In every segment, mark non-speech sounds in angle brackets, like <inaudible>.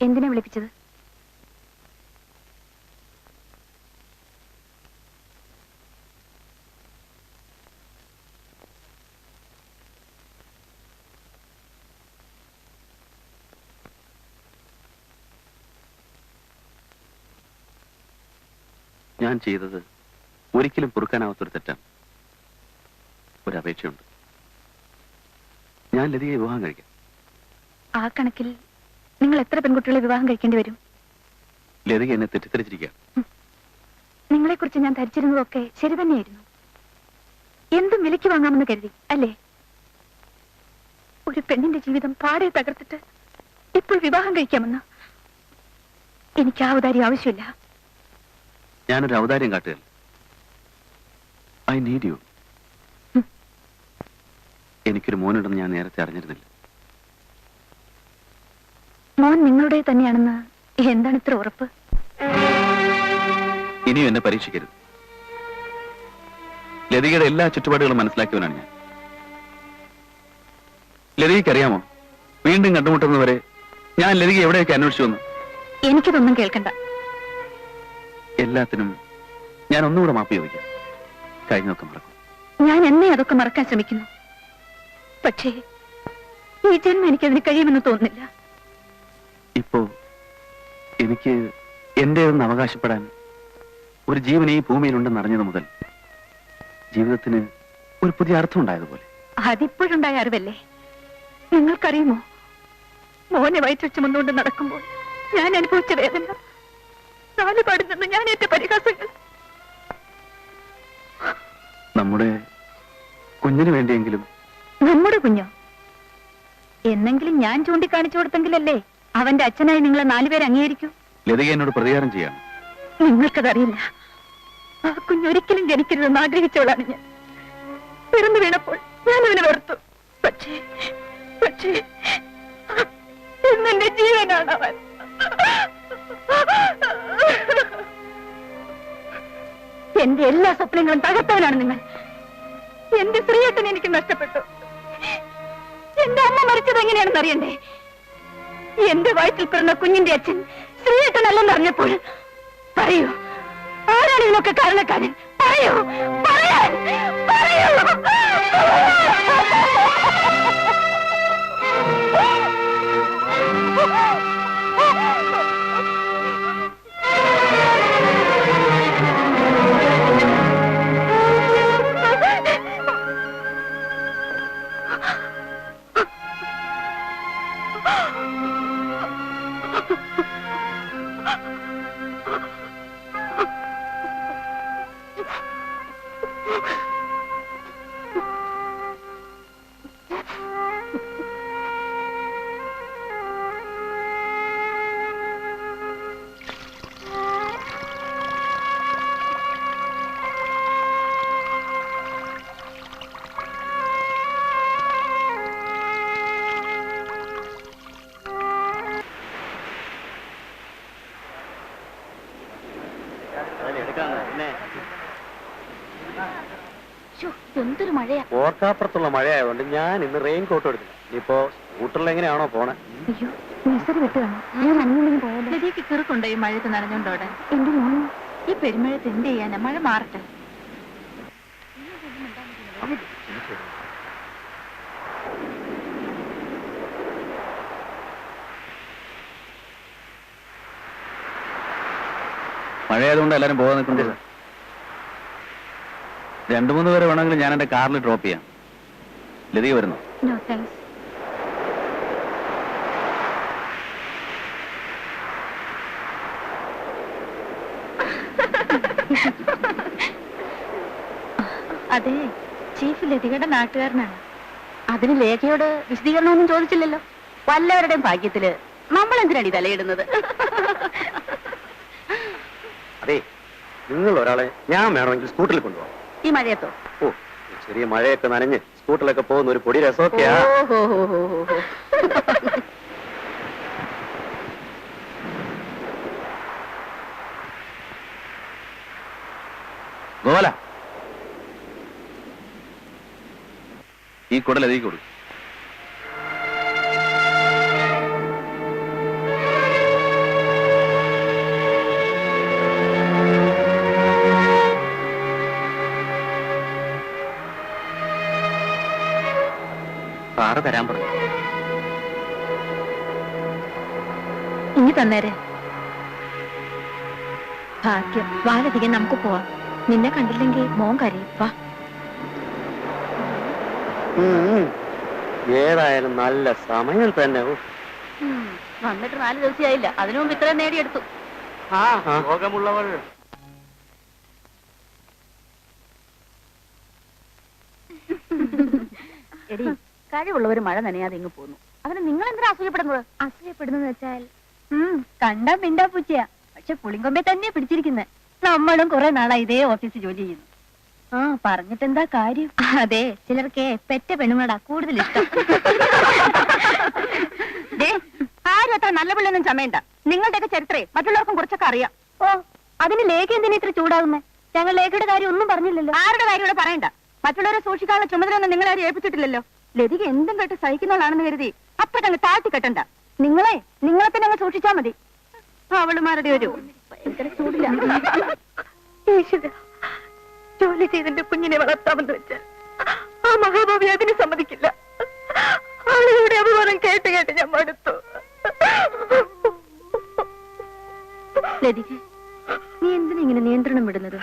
എന്തിനാ വിളിപ്പിച്ചത്? ഞാൻ ചെയ്തത് ഒരിക്കലും പൊറുക്കാനാവാത്തൊരു തെറ്റാണ്. ഒരു അപേക്ഷയുണ്ട് ഞാൻ ലതിയെ വിവാഹം കഴിക്കാം. ആ കണക്കിൽ നിങ്ങൾ എത്ര പെൺകുട്ടികളെ വിവാഹം കഴിക്കേണ്ടി വരും? ലതിക എന്നെ തെറ്റിദ്ധരിച്ചിരിക്കുക. നിങ്ങളെക്കുറിച്ച് ഞാൻ ധരിച്ചിരുന്നതൊക്കെ ശരി തന്നെയായിരുന്നു. എന്തും വിലയ്ക്ക് വാങ്ങാമെന്ന് കരുതി അല്ലേ? ഒരു പെണ്ണിന്റെ ജീവിതം പാടെ തകർത്തിട്ട് ഇപ്പോൾ വിവാഹം കഴിക്കാമെന്ന് എനിക്ക് ആ അവതാരി ആവശ്യമില്ല. ഞാനൊരു ഔദാര്യം കാട്ടുക ഐ നീഡ് യു. എനിക്കൊരു മോനുണ്ടെന്ന് ഞാൻ നേരത്തെ അറിഞ്ഞിരുന്നില്ല. മോൻ നിങ്ങളുടെ തന്നെയാണെന്ന് എന്താണ് ഇത്ര ഉറപ്പ്? ഇനിയും എന്നെ പരീക്ഷിക്കരുത്. ലതികയുടെ എല്ലാ ചുറ്റുപാടുകളും മനസ്സിലാക്കിയവനാണ് ഞാൻ. ലതികറിയാമോ വീണ്ടും കണ്ടുമുട്ടുന്നവരെ ഞാൻ ലതിക എവിടെയൊക്കെ അന്വേഷിച്ചു വന്നു? എനിക്കിതൊന്നും കേൾക്കണ്ട. എല്ലാത്തിനും ഞാൻ ഒന്നുകൂടെ മാപ്പ് ചോദിക്കാം. കഴിഞ്ഞൊക്കെ മറക്കും. ഞാൻ എന്നെ അതൊക്കെ മറക്കാൻ ശ്രമിക്കുന്നു. പക്ഷേ ഈ ജന്മം എനിക്കതിന് കഴിയുമെന്ന് തോന്നുന്നില്ല. ഇപ്പോ എനിക്ക് എന്റേതെന്ന് അവകാശപ്പെടാൻ ഒരു ജീവൻ ഈ ഭൂമിയിലുണ്ടെന്ന് അറിഞ്ഞത് മുതൽ ജീവിതത്തിന് ഒരു പുതിയ അർത്ഥം ഉണ്ടായതുപോലെ. അതിപ്പോഴുണ്ടായ അറിവല്ലേ? നിങ്ങൾക്കറിയുമോ? മോനെ വയറ്റു മുന്നോട്ട് നടക്കുമ്പോൾ ഞാൻ അനുഭവിച്ച വേദന നാലുപാടിൽ നിന്ന് ഞാൻ എന്റെ പരിഹാസങ്ങൾ. നമ്മുടെ കുഞ്ഞിന് വേണ്ടിയെങ്കിലും നമ്മുടെ കുഞ്ഞോ? എന്നെങ്കിലും ഞാൻ ചൂണ്ടിക്കാണിച്ചു കൊടുത്തെങ്കിലല്ലേ അവന്റെ അച്ഛനായി നിങ്ങളെ നാലുപേരെ അംഗീകരിക്കൂ? ലതിക എന്നോട് പ്രതികാരം ചെയ്യാം നിങ്ങൾക്കതറിയില്ല. ആ കുഞ്ഞൊരിക്കലും ജനിക്കരുതെന്ന് ആഗ്രഹിച്ചവളാണ് ഞാൻ. പിറന്നു വീണപ്പോൾ ഞാൻ അവനെ വെറുത്തു. പക്ഷേ പക്ഷേ എന്നെ ജീവനാണ് അവൻ. എന്റെ എല്ലാ സ്വപ്നങ്ങളും തകർത്തവനാണ് നിങ്ങൾ. എന്റെ സ്ത്രീയട്ടൻ എനിക്ക് നഷ്ടപ്പെട്ടു. എന്റെ അമ്മ മരിച്ചത് എങ്ങനെയാണെന്ന് അറിയണ്ടേ? എന്റെ വയറ്റിൽ പിറന്ന കുഞ്ഞിന്റെ അച്ഛൻ സ്ത്രീയട്ടനല്ലെന്ന് അറിഞ്ഞപ്പോൾ പറയൂ. ആരാണ് ഇതിനൊക്കെ കാരണക്കാരൻ? പറയൂ. പറയാൻ. പറയൂ. മഴയാ. ഓർക്കാപ്പുറത്തുള്ള മഴയായതുകൊണ്ട് ഞാൻ ഇന്ന് റെയിൻ കോട്ട് എടുത്തു ഇപ്പോ സ്കൂട്ടറിൽ എങ്ങനെയാണോ പോണേ? അയ്യോ നഴ്സറി വിട്ടുകാണോ ഞാൻ നനഞ്ഞുണ്ടെങ്കിൽ പോയാലോ ലതിക്ക് കിറുക്കുണ്ടോ ഈ മഴയത്ത് നനഞ്ഞോണ്ടോടെ എന്റെ മോനെ ഈ പെരുമഴത്ത് എന്ത് ചെയ്യാനാ? മഴ മാറട്ടെ. മഴയായതുകൊണ്ട് എല്ലാരും പോകാൻ നിൽക്കുന്നത് രണ്ടു മൂന്ന് പേരെ വേണമെങ്കിൽ ഞാൻ എന്റെ കാറിൽ ഡ്രോപ്പ് ചെയ്യാം. ലതിക വരുന്നു. നോ താങ്ക്സ് അതെ ചീഫ് ലതികയുടെ നാട്ടുകാരനാണ്. അതിന് ലേഖയോട് വിശദീകരണമൊന്നും ചോദിച്ചില്ലല്ലോ. വല്ലവരുടെയും ഭാഗ്യത്തിൽ നമ്മൾ എന്തിനാണ് ഈ തലയിടുന്നത്? അതെ നിങ്ങൾ ഒരാളെ ഞാൻ വേണമെങ്കിൽ സ്കൂട്ടറിൽ കൊണ്ടുപോകാം. ഈ മഴയത്തോ? ഓ ചെറിയ മഴയൊക്കെ നനഞ്ഞ് സ്കൂട്ടറിലൊക്കെ പോകുന്ന ഒരു പൊടി രസമൊക്കെയാ. ഗോല ഈ കുടൽ എഴുതി കൊടുക്കും. തരാൻ പറഞ്ഞു. ഇനി തന്നേരെ. ഭാഗ്യം. വാലധികം നമുക്ക് പോവാം. നിന്നെ കണ്ടില്ലെങ്കിൽ മോൻ കരയും. വാ. ഏതായാലും നല്ല സമയം തന്നെ. ഉം, വന്നിട്ട് നാല് ദിവസമായില്ല. അതിനു മുമ്പ് ഇത്രയും നേടിയെടുത്തു. ആ രോഗമുള്ളവൾ കഴിവുള്ളവർ മഴ നനയാതെ ഇങ്ങ് പോന്നു. അതിന് നിങ്ങൾ എന്തിനാ അസൂയപ്പെടുന്നത് അസൂയപ്പെടുന്നെന്ന് വെച്ചാൽ കണ്ടാ മിണ്ടാ പൂച്ചയാ. പക്ഷെ പുളിങ്കൊമ്പെ തന്നെ പിടിച്ചിരിക്കുന്നത് നമ്മളും കുറെ നാളായി ഇതേ ഓഫീസിൽ ജോലി ചെയ്യുന്നു. ആ പറഞ്ഞിട്ട് എന്താ കാര്യം? അതെ ചിലർക്ക് പെറ്റ പെണ്ണുങ്ങളാ കൂടുതൽ ഇഷ്ടം. <laughs> ആരും അത്ര നല്ല പിള്ളൊന്നും ചമയണ്ട. നിങ്ങളുടെയൊക്കെ ചരിത്രേ മറ്റുള്ളവർക്കും കുറച്ചൊക്കെ അറിയാം. ഓ അതിന് ലേഖ എന്തിനാ ഇത്ര ചൂടാകുന്നേ ഞങ്ങൾ ലേഖയുടെ കാര്യം ഒന്നും പറഞ്ഞില്ലല്ലോ. ആരുടെ കാര്യം ഇവിടെ പറയണ്ട? മറ്റുള്ളവരെ സൂക്ഷിക്കാനുള്ള ചുമതലയൊന്നും നിങ്ങളാരും ഏൽപ്പിച്ചിട്ടില്ലല്ലോ. ലതിക എന്തും കേട്ട് സഹിക്കുന്നവളാണെന്ന് കരുതി അപ്പൊ തന്നെ താഴ്ത്തി കെട്ടണ്ട. നിങ്ങളെ നിങ്ങളെ തന്നെ അങ്ങ് സൂക്ഷിച്ചാ മതി. അവളുമാരുടെ ഒരു ജോലി ചെയ്തിന്റെ കുഞ്ഞിനെ വളർത്താമെന്ന് വെച്ചാൽ ആ മഹാഭാവി അതിന് സമ്മതിക്കില്ല. ആളുകളുടെ അപമാനം കേട്ട് കേട്ട് ഞാൻ മടുത്തു. ലതിക നീ എന്തിനാ ഇങ്ങനെ നിയന്ത്രണം വിടുന്നത്?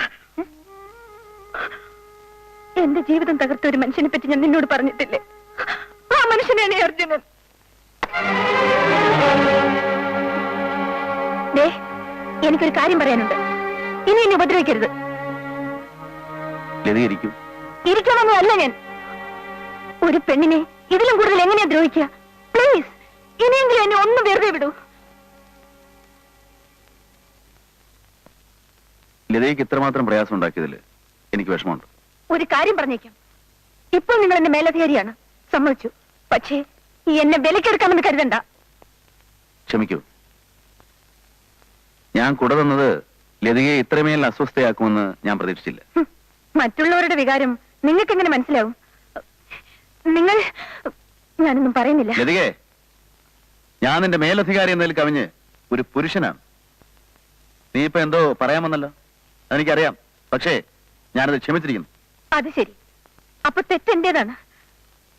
എന്റെ ജീവിതം തകർത്ത ഒരു മനുഷ്യനെ പറ്റി ഞാൻ നിന്നോട് പറഞ്ഞിട്ടില്ലേ? ഈ അർജുനൻ. എനിക്കൊരു കാര്യം പറയാനുണ്ട്. ഇനി എന്നെ ഉപദ്രവിക്കരുത്. ഇരിക്കണമെന്നും അല്ല ഞാൻ. ഒരു പെണ്ണിനെ ഇതിലും കൂടുതൽ എങ്ങനെയാ ദ്രോഹിക്കുക? പ്ലീസ് ഇനിയെങ്കിലും എന്നെ ഒന്ന് വെറുതെ വിടൂ. ലതയ്ക്ക് ഇത്രമാത്രം പ്രയാസം ഉണ്ടാക്കിയതിൽ എനിക്ക് വിഷമമുണ്ട്. ഒരു കാര്യം പറഞ്ഞേക്കാം. ഇപ്പോൾ നിങ്ങൾ എന്റെ മേലധികാരിയാണ്. സമ്മതിച്ചു. പക്ഷേ എന്നെ വിലക്കെടുക്കാമെന്ന് കരുതണ്ട. ക്ഷമിക്കൂ. ഞാൻ കൂടെ തന്നത് ലതികയെ ഇത്രമേൽ അസ്വസ്ഥയാക്കുമെന്ന് ഞാൻ പ്രതീക്ഷിച്ചില്ല. മറ്റുള്ളവരുടെ വികാരം നിങ്ങൾക്ക് എങ്ങനെ മനസ്സിലാവും? നിങ്ങൾ ഞാനൊന്നും പറയുന്നില്ല. ലതികെ ഞാൻ നിന്റെ മേലധികാരി എന്നതിൽ കവിഞ്ഞ് ഒരു പുരുഷനാണ്. നീ ഇപ്പൊ എന്തോ പറയാമെന്നല്ലോ? അതെനിക്കറിയാം പക്ഷേ ഞാനത് ക്ഷമിച്ചിരിക്കുന്നു. അത് ശരി. അപ്പൊ തെറ്റെന്റേതാണ്?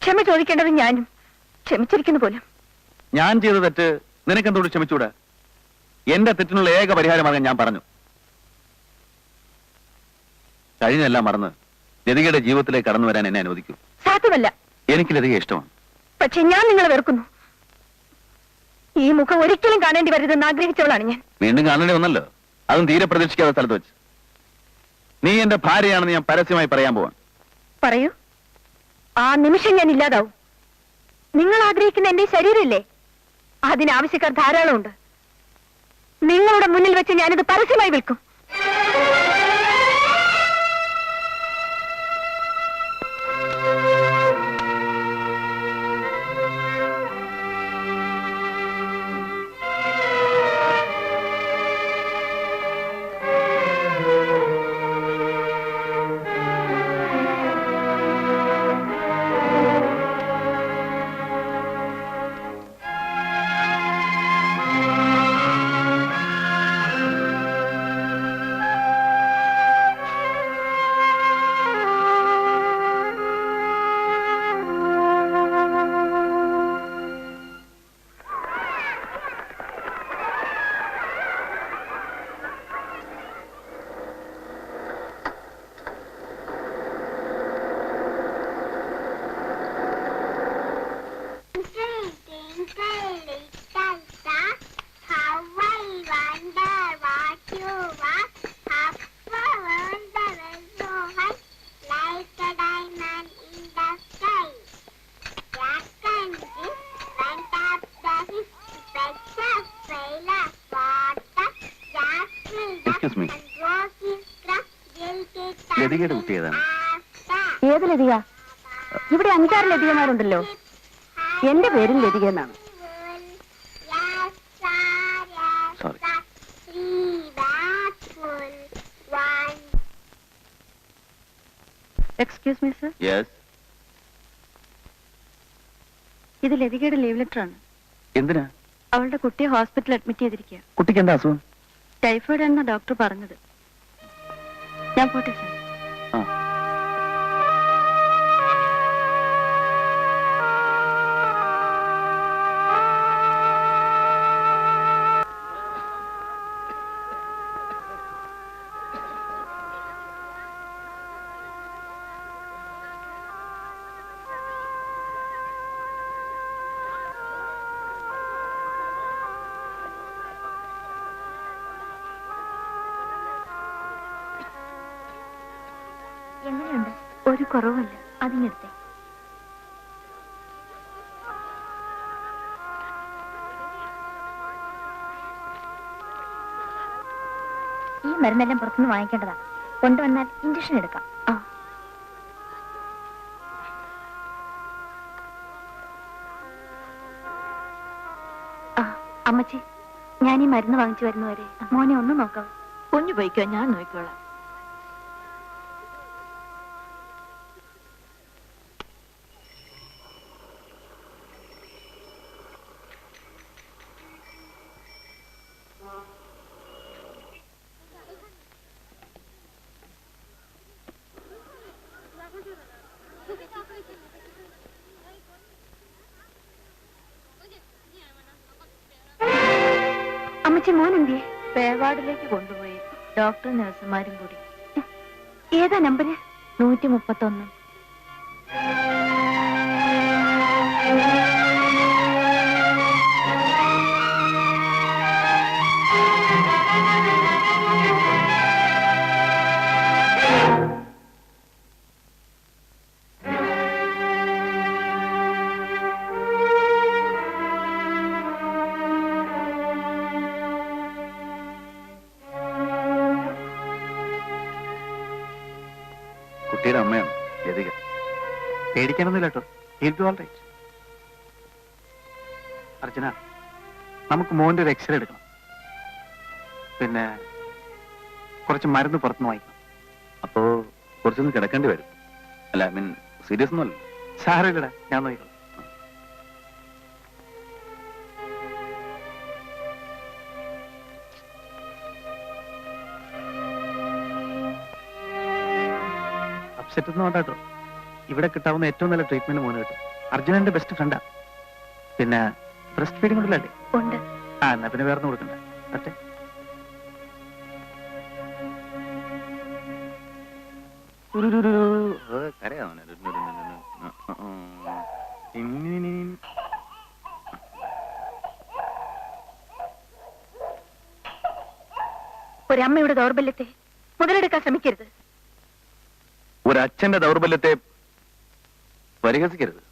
ക്ഷമ ചോദിക്കേണ്ടത് ഞാനും. ക്ഷമിച്ചിരിക്കുന്നു പോലും. ഞാൻ ചെയ്ത തെറ്റ് നിനക്കെന്തോട് ക്ഷമിച്ചൂടെ? എന്റെ തെറ്റിനുള്ള ഏക പരിഹാരമാകാൻ ഞാൻ പറഞ്ഞു. കഴിഞ്ഞെല്ലാം മറന്ന് ലതികയുടെ ജീവിതത്തിലേക്ക് കടന്നു വരാൻ എന്നെ അനുവദിക്കൂ. സാധ്യമല്ല. എനിക്ക് ലതിക ഇഷ്ടമാണ്. പക്ഷെ ഞാൻ നിങ്ങളെ വെറുക്കുന്നു. ഈ മുഖം ഒരിക്കലും കാണേണ്ടി വരരുതെന്ന് ആഗ്രഹിച്ചവളാണ് ഞാൻ. വീണ്ടും കാണേണ്ടി വന്നല്ലോ. അതും തീരെ പ്രതീക്ഷിക്കാത്ത സ്ഥലത്ത് വെച്ച്. നീ എന്റെ ഭാര്യയാണെന്ന് ഞാൻ പരസ്യമായി പറയാൻ പോവാൻ പറയൂ. ആ നിമിഷം ഞാൻ ഇല്ലാതാവും. നിങ്ങൾ ആഗ്രഹിക്കുന്ന എന്റെ ശരീരമില്ലേ? അതിന് ആവശ്യക്കാർ ധാരാളമുണ്ട്. നിങ്ങളുടെ മുന്നിൽ വെച്ച് ഞാനിത് പരസ്യമായി വിൽക്കും. ലതികയുടെ കുട്ടി ഏതാണ് after. ഏത് ലതിക? ഇവിടെ അഞ്ചാറ് ലതികമാരുണ്ടല്ലോ. എന്റെ പേരും ലതിക എന്നാണ്. Sorry. Excuse me sir yes ഇത് ലതികയുടെ ലീവ് ലെറ്റർ ആണ്. എന്തിനാ? അവളുടെ കുട്ടിയെ ഹോസ്പിറ്റലിൽ അഡ്മിറ്റ് ചെയ്തിരിക്കുക കുട്ടിക്ക് എന്താ അസുഖം? ടൈഫോയിഡ് ആണെന്ന് ഡോക്ടർ പറഞ്ഞത്. ഞാൻ പോട്ടെ സർ ആ ഒരു കുറവുമില്ല അതിനെടുത്തേ ഈ മരുന്നെല്ലാം പുറത്തുനിന്ന് വാങ്ങിക്കേണ്ടതാ. കൊണ്ടുവന്നാൽ ഇഞ്ചക്ഷൻ എടുക്കാം. ആ. അമ്മച്ചി ഞാൻ ഈ മരുന്ന് വാങ്ങിച്ചു വരുന്നവരെ മോനെ ഒന്ന് നോക്കാം. കുഞ്ഞു പോയിക്കോ ഞാൻ നോക്കിക്കോളാം. അമ്മച്ചി മോനെന്തിയെ? പേവാടിലേക്ക് പേവാർഡിലേക്ക് കൊണ്ടുപോയി. ഡോക്ടർ നഴ്സുമാരും കൂടി. ഏതാ നമ്പര്? നൂറ്റി മുപ്പത്തൊന്ന് കുട്ടിയുടെ അമ്മയാണ് ലതിക പേടിക്കാനൊന്നുമില്ല കേട്ടോ. He'll be all right Archana നമുക്ക് മോന്റെ ഒരു എക്സ്റേ എടുക്കണം. പിന്നെ കുറച്ച് മരുന്ന് പുറത്തുനിന്ന് വാങ്ങിക്കണം. അപ്പോ കുറച്ചൊന്ന് കിടക്കേണ്ടി വരും. അല്ല ഐ മീൻ സീരിയസ് ഒന്നുമല്ല സാരമില്ലടാ ഞാൻ നോക്കിക്കോളാം. അപ്സെറ്റ് ഒന്നും വേണ്ട കേട്ടോ ഇവിടെ കിട്ടാവുന്ന ഏറ്റവും നല്ല ട്രീറ്റ്മെന്റ് മോന് കിട്ടും. അർജുനന്റെ ബെസ്റ്റ് ഫ്രണ്ടാ പിന്നെ ബ്രസ്റ്റ് ഫീഡിംഗ് ഉണ്ടല്ലേ? ഉണ്ട്. ആ എന്നാ പിന്നെ വേറെ കൊടുക്കണ്ട. പറ്റേ ഒരമ്മയുടെ ദൗർബല്യത്തെ മുതലെടുക്കാൻ ശ്രമിക്കരുത്. ഒരച്ഛന്റെ ദൗർബല്യത്തെ പരിഹസിക്കരുത്.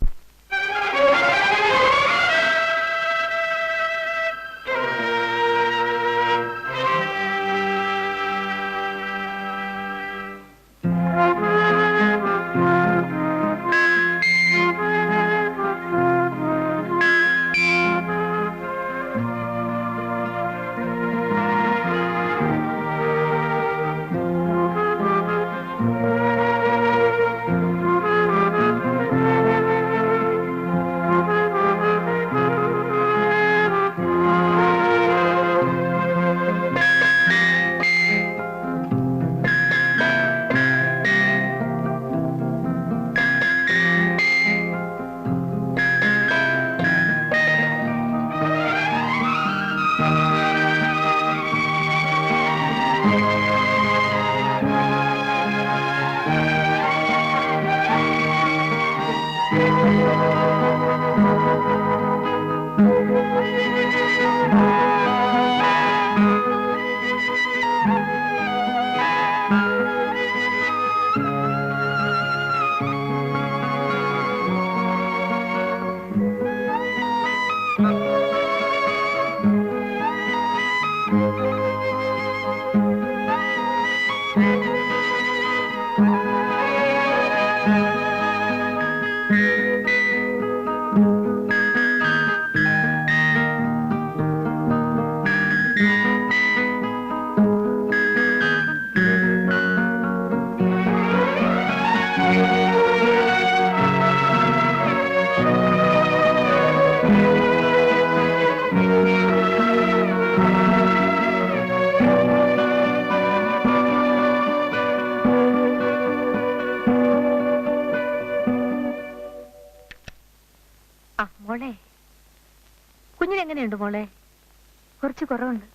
കുറവുണ്ട്.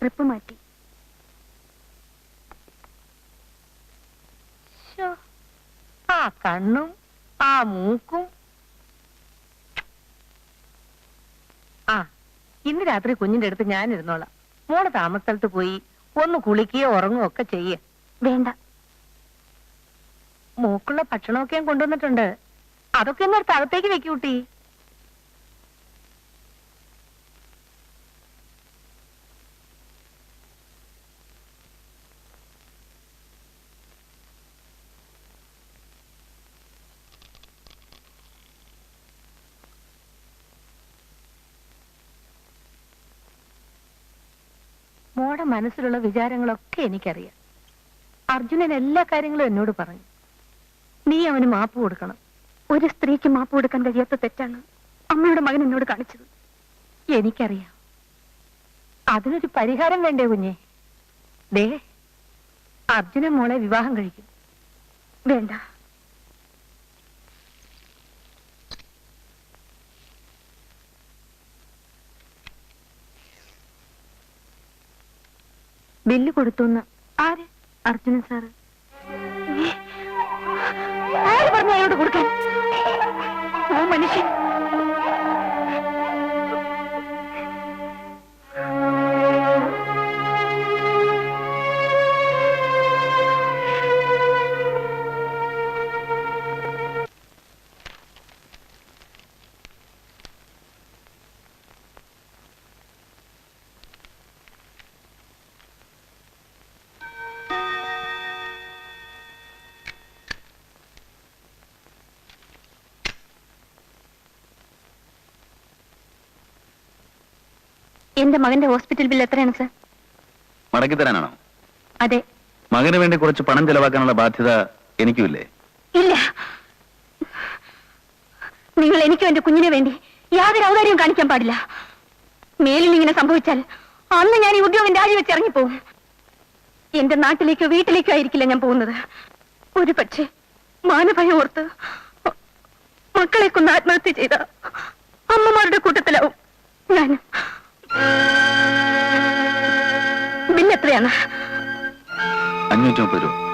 ട്രിപ്പ് മാറ്റി. ആ കണ്ണും ആ മൂക്കും. ആ ഇന്ന് രാത്രി കുഞ്ഞിന്റെ അടുത്ത് ഞാൻ ഇരുന്നോളാം മോൾ താമസസ്ഥലത്ത് പോയി ഒന്ന് കുളിക്കുകയോ ഉറങ്ങുകയോ ഒക്കെ ചെയ്യ. വേണ്ട. മൂക്കുള്ള ഭക്ഷണമൊക്കെ ഞാൻ കൊണ്ടുവന്നിട്ടുണ്ട്. അതൊക്കെ ഒന്ന് തകത്തേക്ക് അകത്തേക്ക് വെക്കൂട്ടി മോടെ മനസ്സിലുള്ള വിചാരങ്ങളൊക്കെ എനിക്കറിയാം. അർജുനൻ എല്ലാ കാര്യങ്ങളും എന്നോട് പറഞ്ഞു നീ അവന് മാപ്പ് കൊടുക്കണം. ഒരു സ്ത്രീക്ക് മാപ്പ് കൊടുക്കാൻ കഴിയാത്ത തെറ്റാണ് അമ്മയുടെ മകൻ എന്നോട് കാണിച്ചത്. എനിക്കറിയാം. അതിനൊരു പരിഹാരം വേണ്ടേ കുഞ്ഞെ? ദേ അർജുനൻ മോളെ വിവാഹം കഴിക്കും. വേണ്ട. ബില്ല് കൊടുത്തു ആര്? അർജുനൻ സാറ്. എന്റെ മകന്റെ ഹോസ്പിറ്റൽ ബിൽ എത്രയാണ് സർ? മടക്കി തരാനാണോ? അതെ. മകന് വേണ്ടി കുറച്ച് പണം ചെലവാക്കാനുള്ള ബാധ്യത എനിക്കുമില്ലേ? ഇല്ല. നിങ്ങൾ എനിക്കും എന്റെ കുഞ്ഞിനെ വേണ്ടി യാതൊരു ഔദാര്യവും കാണിക്കാൻ പാടില്ല. മേലിൽ ഇങ്ങനെ സംഭവിച്ചാൽ അന്ന് ഞാൻ ഈ ഉദ്യോഗം രാജിവെച്ച് ഇറങ്ങിപ്പോവും. എന്റെ നാട്ടിലേക്കോ വീട്ടിലേക്കോ ആയിരിക്കില്ല ഞാൻ പോകുന്നത്. ഒരു പക്ഷേ മാനഭയം ഓർത്ത് മക്കളെ കൊന്ന് ആത്മഹത്യ ചെയ്ത അമ്മമാരുടെ കൂട്ടത്തിലാവും ഞാൻ അഞ്ഞൂറ്റി മുപ്പത്